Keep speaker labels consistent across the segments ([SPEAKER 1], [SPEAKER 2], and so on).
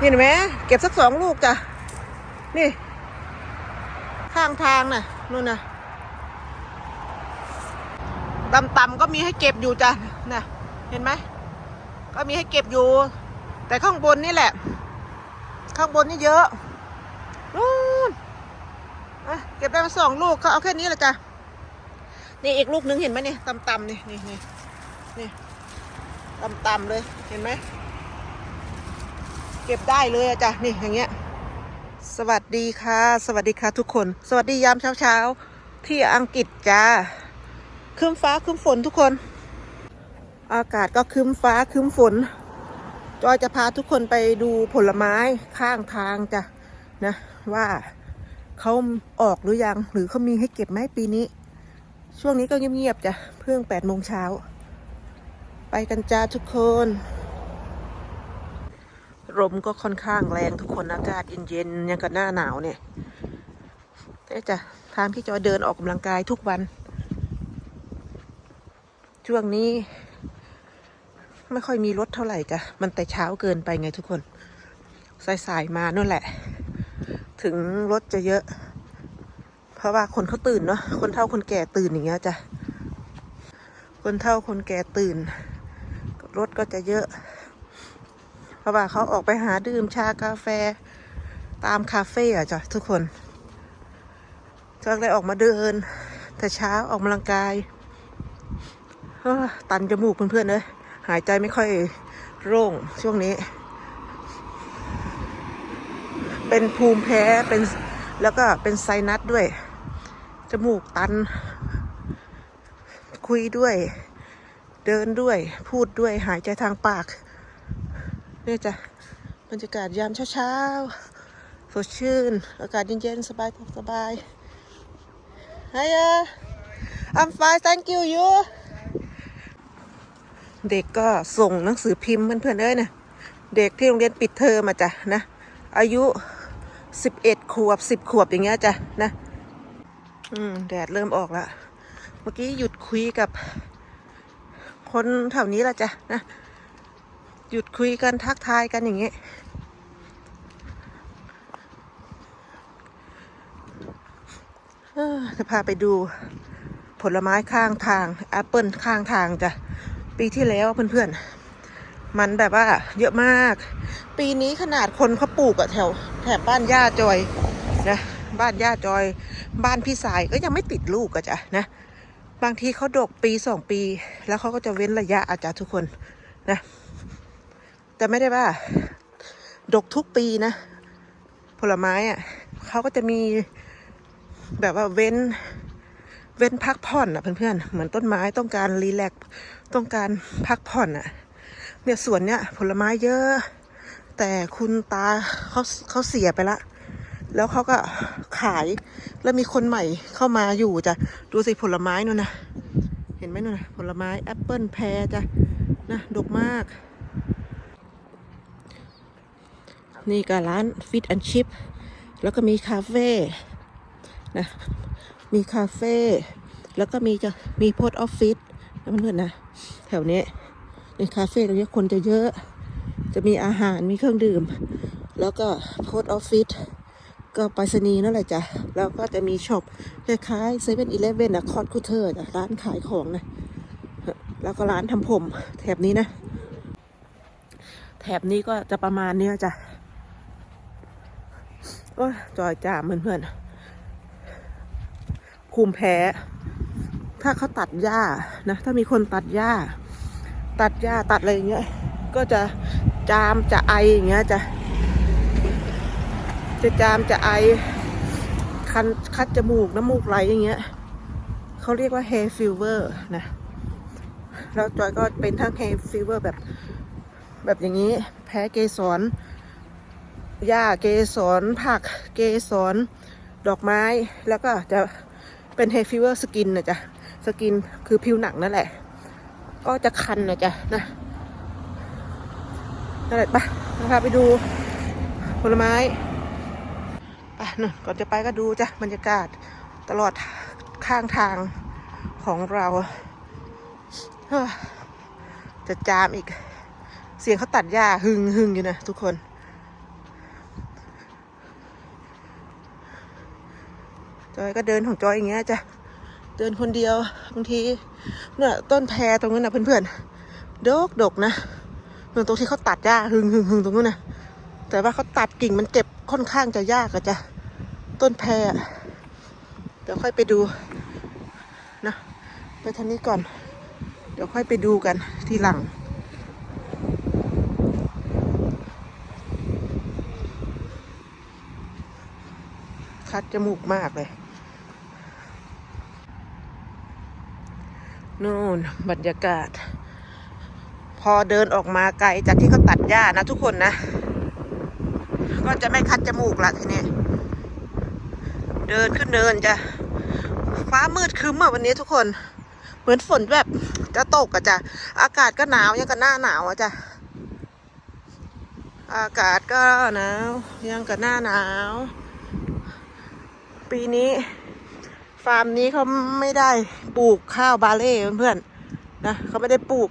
[SPEAKER 1] เห็นไหมเก็บสักสองลูกจ้ะ นี่ ข้างทางน่ะนู่นน่ะต่ำๆก็มีให้เก็บอยู่จ้ะน่ะ เห็นไหม ก็มีให้เก็บอยู่ แต่ข้างบนนี่แหละ ข้างบนนี่เยอะนู่นอะเก็บได้มาสองลูกเขาเอาแค่นี้แหละจ้ะ นี่อีกลูกนึงเห็นไหมนี่ต่ำๆนี่นี่นี่นี่ต่ำๆเลย เห็นไหม เก็บได้เลยอะจ้ะนี่อย่างเงี้ย สวัสดีค่ะ สวัสดีค่ะทุกคน สวัสดียามเช้าๆที่อังกฤษจ้าครึ้มฟ้าครึ้มฝนทุกคน อากาศก็ครึ้มฟ้าครึ้มฝน จอยจะพาทุกคนไปดูผลไม้ข้างทางจ้ะนะว่าเขาออกหรือยังหรือเขามีให้เก็บไหมปีนี้ ช่วงนี้ก็เงียบๆจ้ะเพิ่งแปดโมงเช้า ไปกันจ้าทุกคน ลมก็ค่อนข้างแรงทุกคนอากาศเย็นๆยังกับหน้าหนาวเนี่ยแต่จะทางที่จอยเดินออกกำลังกายทุกวัน ช่วงนี้ ไม่ค่อยมีรถเท่าไหร่จ้ะมันแต่เช้าเกินไปไงทุกคนสายๆมานั่นแหละ ถึงรถจะเยอะ เพราะว่าคนเขาตื่นเนาะคนเฒ่าคนแก่ตื่นอย่างเงี้ยจ้ะคนเฒ่าคนแก่ตื่น รถก็จะเยอะ ราะว่าเขาออกไปหาดื่มชากาแฟ ตามคาเฟ่อะจ้ะทุกคนก็เลยออกมาเดิน แต่เช้าออกกำลังกายตันจมูกเพื่อนๆเลยหายใจไม่ค่อยโล่งช่วงนี้ เป็นภูมิแพ้เป็นแล้วก็เป็นไซนัสด้วย จมูกตัน คุยด้วย เดินด้วย พูดด้วย หายใจทางปาก เนี่ยจ้ะบรรยากาศยามเช้าๆสดชื่น อากาศเย็นๆ สบายสบาย Hiya I'm fine thank you you เด็กก็ส่งหนังสือพิมพ์เพื่อนๆเอ้ยนะเด็กที่โรงเรียนปิดเทอมมาจ้ะนะ อายุสิบเอ็ดขวบสิบขวบอย่างเงี้ยจ้ะนะ อืม แดดเริ่มออกแล้วเมื่อกี้หยุดคุยกับคนแถวนี้ละจ้ะนะ หยุดคุยกันทักทายกันอย่างเงี้ยจะพาไปดูผลไม้ข้างทางแอปเปิลข้างทางจ้ะ ปีที่แล้วเพื่อนๆ มันแบบว่าเยอะมาก ปีนี้ขนาดคนเขาปลูกอะแถวแถบบ้านย่าจอยนะบ้านย่าจอย บ้านพี่สายก็ยังไม่ติดลูกอะจ้ะนะ บางทีเขาดกปีสองปี แล้วเขาก็จะเว้นระยะอาจจะทุกคนนะ แต่ไม่ได้ว่า ดกทุกปีนะ ผลไม้อะเขาก็จะมีแบบว่าเว้น เว้นพักผ่อนอะเพื่อนๆ เหมือนต้นไม้ต้องการรีแลกต้องการพักผ่อนอะ เนี่ยสวนเนี้ยผลไม้เยอะ แต่คุณตาเขาเขาเสียไปละ แล้วเขาก็ขายแล้วมีคนใหม่เข้ามาอยู่จ้ะดูสิผลไม้นู่นนะเห็นไหมนู่นนะผลไม้แอปเปิลแพรจ้ะนะดกมาก นี่ก็ร้านฟิตแอนชิพแล้วก็มีคาเฟ่นะมีคาเฟ่แล้วก็มีจะมีโพสออฟฟิศนะเพื่อนๆนะ แถวนี้ในคาเฟ่ตรงนี้คนจะเยอะ จะมีอาหารมีเครื่องดื่ม แล้วก็โพสออฟฟิศก็ไปรษณีย์นั่นแหละจ้ะ แล้วก็จะมีช็อปคล้ายๆเซเว่นอีเลฟเว่นอะคอร์ดคูเทอร์จ้ะร้านขายของนะ แล้วก็ร้านทำผม แถบนี้นะ แถบนี้ก็จะประมาณนี้จ้ะ โอ้จอยจ้าเพื่อนๆภูมิแพ้ ถ้าเขาตัดหญ้านะ ถ้ามีคนตัดหญ้า ตัดหญ้าตัดอะไรอย่างเงี้ย ก็จะจามจะไออย่างเงี้ยจะจะจามจะไอ คันคัดจมูกน้ำมูกไหลอย่างเงี้ยเขาเรียกว่า hair fever นะ แล้วจอยก็เป็นทั้ง hair fever แบบ แบบอย่างนี้ แพ้เกสร หญ้าเกสรผักเกสรดอกไม้ แล้วก็จะเป็นเฮฟิเวอร์สกินนะจ๊ะ สกินคือผิวหนังนั่นแหละ ก็จะคันนะจ๊ะนะนั่นแหละปะนะคะไปดูผลไม้ไปนู่นก่อนจะไปก็ดูจ้ะบรรยากาศตลอดข้างทางของเราจะจามอีก เสียงเขาตัดหญ้าหึงหึงอยู่นะทุกคน อยก็เดินของจอยอย่างเงี้ยจ้ะเดินคนเดียวบางทีเนี่ยต้นแพรตรงนั้นนะเพื่อนๆดกดกนะตรงตรงที่เขาตัดหญ้าหึงหึงหึงตรงนู้นนะแต่ว่าเขาตัดกิ่งมันเก็บค่อนข้างจะยากอะจ้ะต้นแพรอะเดี๋ยวค่อยไปดูนะไปทางนี้ก่อน เดี๋ยวค่อยไปดูกันทีหลังคัดจมูกมากเลย นู่นบรรยากาศ พอเดินออกมาไกลจากที่เขาตัดหญ้านะทุกคนนะ ก็จะไม่คัดจมูกละทีนี้เดินขึ้นเดินจะฟ้ามืดครึ้มอะวันนี้ทุกคน เหมือนฝนแบบจะตกอะจ้ะอากาศก็หนาวยังกับหน้าหนาวอะจ้ะอากาศก็หนาวยังกับหน้าหนาว ปีนี้าร์มนี้เขาไม่ได้ปลูกข้าวบาเล่เพื่อนๆนะเขาไม่ได้ปลูก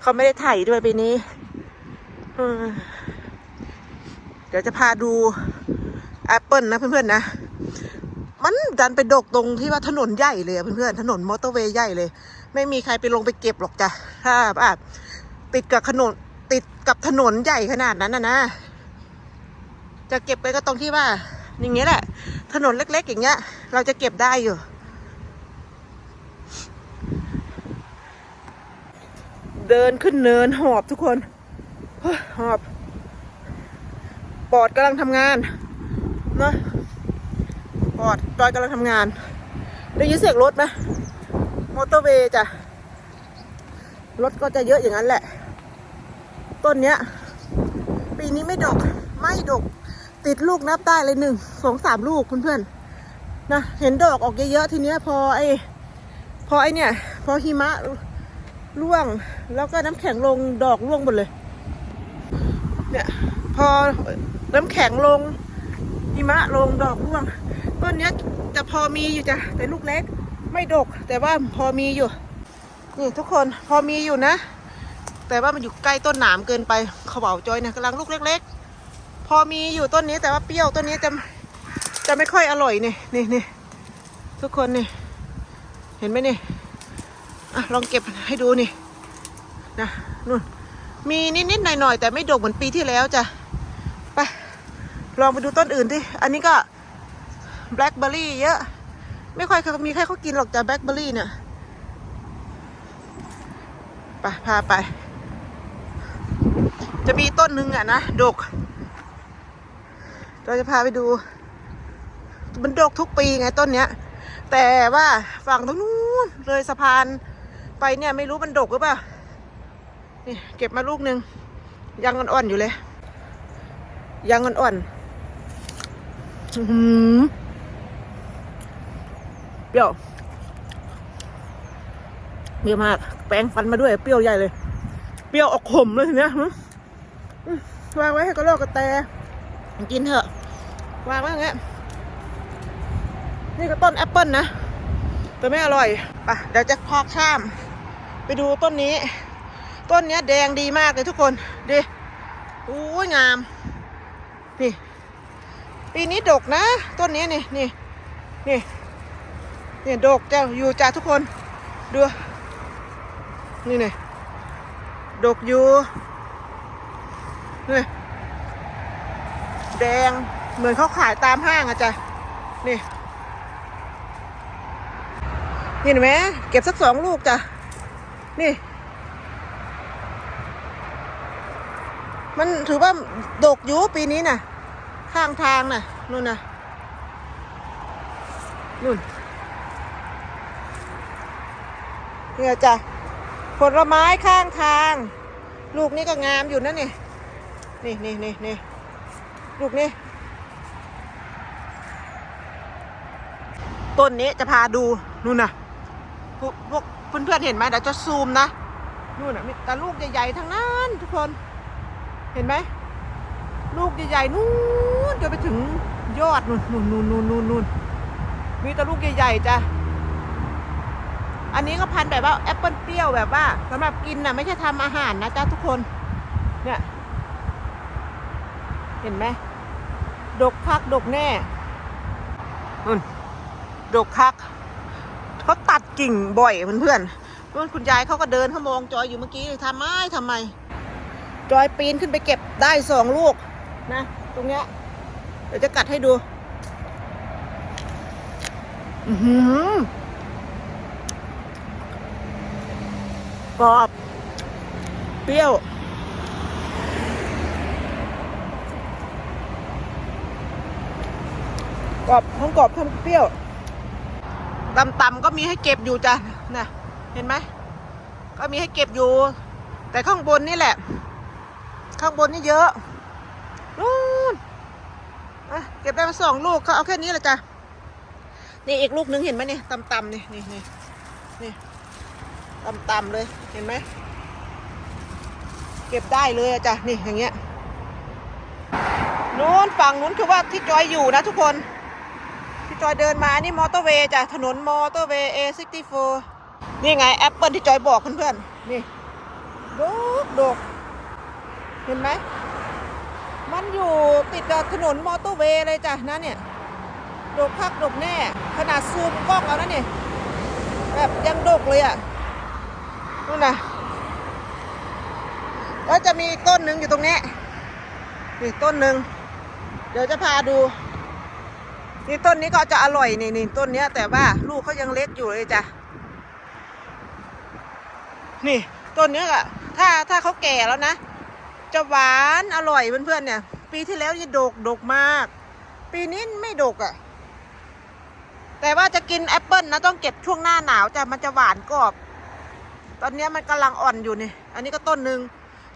[SPEAKER 1] เขาไม่ได้ไถด้วยปีนี้เดี๋ยวจะพาดูแอปเปิลนะเพื่อนๆนะ มันดันไปดกตรงที่ว่าถนนใหญ่เลยอะเพื่อนๆถนนมอเตอร์เวย์ใหญ่เลย ไม่มีใครไปลงไปเก็บหรอกจ้ะถ้าแบบติดกับถนนติดกับถนนใหญ่ขนาดนั้นนะนะ จะเก็บไปก็ตรงที่ว่า อย่างเงี้ยแหละ ถนนเล็ก ๆ อย่างเงี้ย เราจะเก็บได้อยู่ เดินขึ้นเนินหอบทุกคนหอบ ปอดกำลังทำงานเนอะปอดจอยกำลังทำงาน ได้ยินเสียงรถไหมมอเตอร์เวย์จ้ะ รถก็จะเยอะอย่างนั้นแหละ ต้นเนี้ย ปีนี้ไม่ดก ไม่ดก ติดลูกนับได้เลยหนึ่งสองสามลูกเพื่อนๆ นะเห็นดอกออกเยอะๆทีเนี้ยพอไอ้พอไอ้เนี่ย พอหิมะร่วงแล้วก็น้ำแข็งลงดอกร่วงหมดเลย เนี่ยพอน้ำแข็งลงหิมะลงดอกร่วงต้นเนี้ยจะพอมีอยู่จ้ะแต่ลูกเล็กไม่ดก แต่ว่าพอมีอยู่นี่ทุกคนพอมีอยู่นะ แต่ว่ามันอยู่ใกล้ต้นหนามเกินไปเขาเบาจอยเนี่ยกำลังลูกเล็ก ๆ พอมีอยู่ต้นนี้แต่ว่าเปรี้ยวต้นนี้จะ จะไม่ค่อยอร่อยนี่นี่นี่ทุกคนนี่เห็นไหมนี่อะลองเก็บให้ดูนี่นะนู่นมีนิดๆหน่อยๆแต่ไม่ดกเหมือนปีที่แล้วจ้ะไปลองไปดูต้นอื่นดิอันนี้ก็แบล็คเบอร์รี่เยอะ ไม่ค่อยมีใครเขากินหรอกจ้ะแบล็คเบอร์รี่เนี่ยไปพาไป จะมีต้นหนึ่งอะนะดก เราจะพาไปดู มันดกทุกปีไงต้นเนี้ย แต่ว่าฝั่งตรงนู้นเลยสะพานไปเนี่ยไม่รู้มันดกหรือเปล่า นี่เก็บมาลูกหนึ่งยังอ่อนๆอยู่เลย ยังอ่อนๆอื้อหือเปรี้ยวเปรี้ยวมาก แปรงฟันมาด้วย เปรี้ยวใหญ่เลย เปรี้ยวออกขมเลยทีเนี้ยวางไว้ให้กระรอกกระแต กินเถอะ วางไว้อย่างเงี้ย นี่ก็ต้นแอปเปิลนะ แต่ไม่อร่อยไปเดี๋ยวจะพาข้าม ไปดูต้นนี้ ต้นนี้แดงดีมากเลยทุกคนดิอู้ยงาม นี่ ปีนี้ดกนะ ต้นนี้นี่นี่นี่นี่ดกจ้าอยู่จ้าทุกคนดูนี่นี่ดกอยู่นี่แดงเหมือนเขาขายตามห้างอะจ้ะนี่ เห็นไหมเก็บสักสองลูกจ้ะ นี่ มันถือว่าดกอยู่ปีนี้น่ะ ข้างทางน่ะนู่นน่ะนู่นเนี่ยจ้ะผลไม้ข้างทาง ลูกนี้ก็งามอยู่นะนี่นี่นี่นี่นี่ลูกนี้ต้นนี้จะพาดูนู่นน่ะ พวกพวกเพื่อนๆเห็นไหมเดี๋ยวจะซูมนะนู่นน่ะมีแต่ลูกใหญ่ๆทั้งนั้นทุกคน เห็นไหมลูกใหญ่ๆนู่นจะไปถึงยอดนู่นนู่นนู่นนู่นนู่นนู่นมีแต่ลูกใหญ่ๆจ้ะอันนี้ก็พันแบบว่าแอปเปิลเปรี้ยวแบบว่าสำหรับกินน่ะไม่ใช่ทำอาหารนะจ๊ะทุกคน เนี่ย เห็นไหมดกพักดกแน่นุ่นดกคักเขาตัด กิ่งบ่อยเพื่อนๆนู่นคุณยายเขาก็เดินเขามองจอยอยู่เมื่อกี้ทำไมทำไม จอยปีนขึ้นไปเก็บได้สองลูกนะ ตรงเนี้ยเดี๋ยวจะกัดให้ดู อือหือกรอบ เปรี้ยวกรอบทั้งกรอบทั้งเปรี้ยว ต่ำๆก็มีให้เก็บอยู่จ้ะนะเห็นไหมก็มีให้เก็บอยู่ แต่ข้างบนนี่แหละ ข้างบนนี่เยอะนู่นเก็บได้มาสองลูกเขาเอาแค่นี้แหละจ้ะนี่อีกลูกนึงเห็นไหมเนี่ยต่ำๆนี่นี่นี่นี่ต่ำๆเลยเห็นไหมเก็บได้เลยจ้ะนี่อย่างเงี้ยนู้นฝั่งนู้นคือว่าที่จอยอยู่นะทุกคน จอยเดินมานี่มอเตอร์เวย์จ้ะถนนมอเตอร์เวย์ A64 นี่ไงแอปเปิลที่จอยบอกเพื่อนๆนี่ดกดกเห็นไหม มันอยู่ติดกับถนนมอเตอร์เวย์เลยจ้ะนะเนี่ยดกคักดกแน่ ขนาดซูมกล้องเอานะเนี่ยแบบยังดกเลยอะนู่นนะแล้วจะมีต้นหนึ่งอยู่ตรงนี้นี่ต้นหนึ่งเดี๋ยวจะพาดู นี่ต้นนี้ก็จะอร่อยนี่นี่ต้นเนี้ย แต่ว่าลูกเขายังเล็กอยู่เลยจ้ะ นี่ต้นเนี้ยอะถ้าถ้าเขาแก่แล้วนะ จะหวานอร่อยเพื่อนๆเนี่ย ปีที่แล้วนี่ดกดกมาก ปีนี้ไม่ดกอะ่ะ แต่ว่าจะกินแอปเปิลนะต้องเก็บช่วงหน้าหนาวจ้ะมันจะหวานกรอบ ตอนนี้มันกำลังอ่อนอยู่นี่อันนี้ก็ต้นหนึ่ง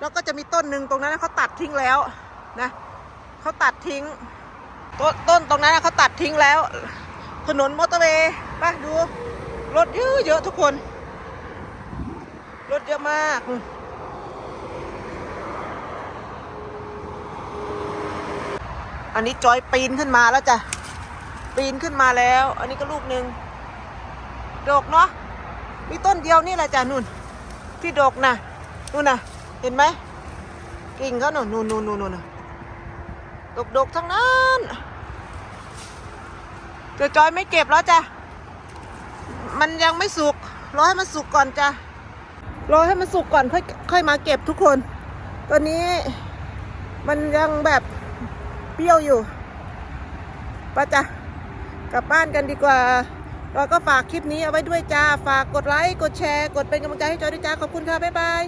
[SPEAKER 1] แล้วก็จะมีต้นหนึ่งตรงนั้นเขาตัดทิ้งแล้วนะเขาตัดทิ้ง ต้นตรงนั้นเขาตัดทิ้งแล้ว ถนนมอเตอร์เวย์ไปดู รถเยอะเยอะทุกคน รถเยอะมากอันนี้จอยปีนขึ้นมาแล้วจ้ะ ปีนขึ้นมาแล้ว อันนี้ก็ลูกหนึ่งดกเนาะมีต้นเดียวนี่แหละจ้ะนุ่น ที่ดกนะนู่นนะเห็นไหมกิ่งเขาหนุนนู่นนู่นนู่น ดกดๆทั้งนั้นเดี๋ยจอยไม่เก็บแล้วจ้ะ มันยังไม่สุก รอให้มันสุกก่อนจ้ะ รอให้มันสุกก่อนค่อยค่อยมาเก็บทุกคนตอนนี้มันยังแบบเปรี้ยวอยู่ไป้าจ้ะ กลับบ้านกันดีกว่า เราก็ฝากคลิปนี้เอาไว้ด้วยจ้า ฝากกดไลค์ กดแชร์ กดเป็นกำลังใจให้จอยด้วยจ้า ขอบคุณค่ะ บ๊ายบาย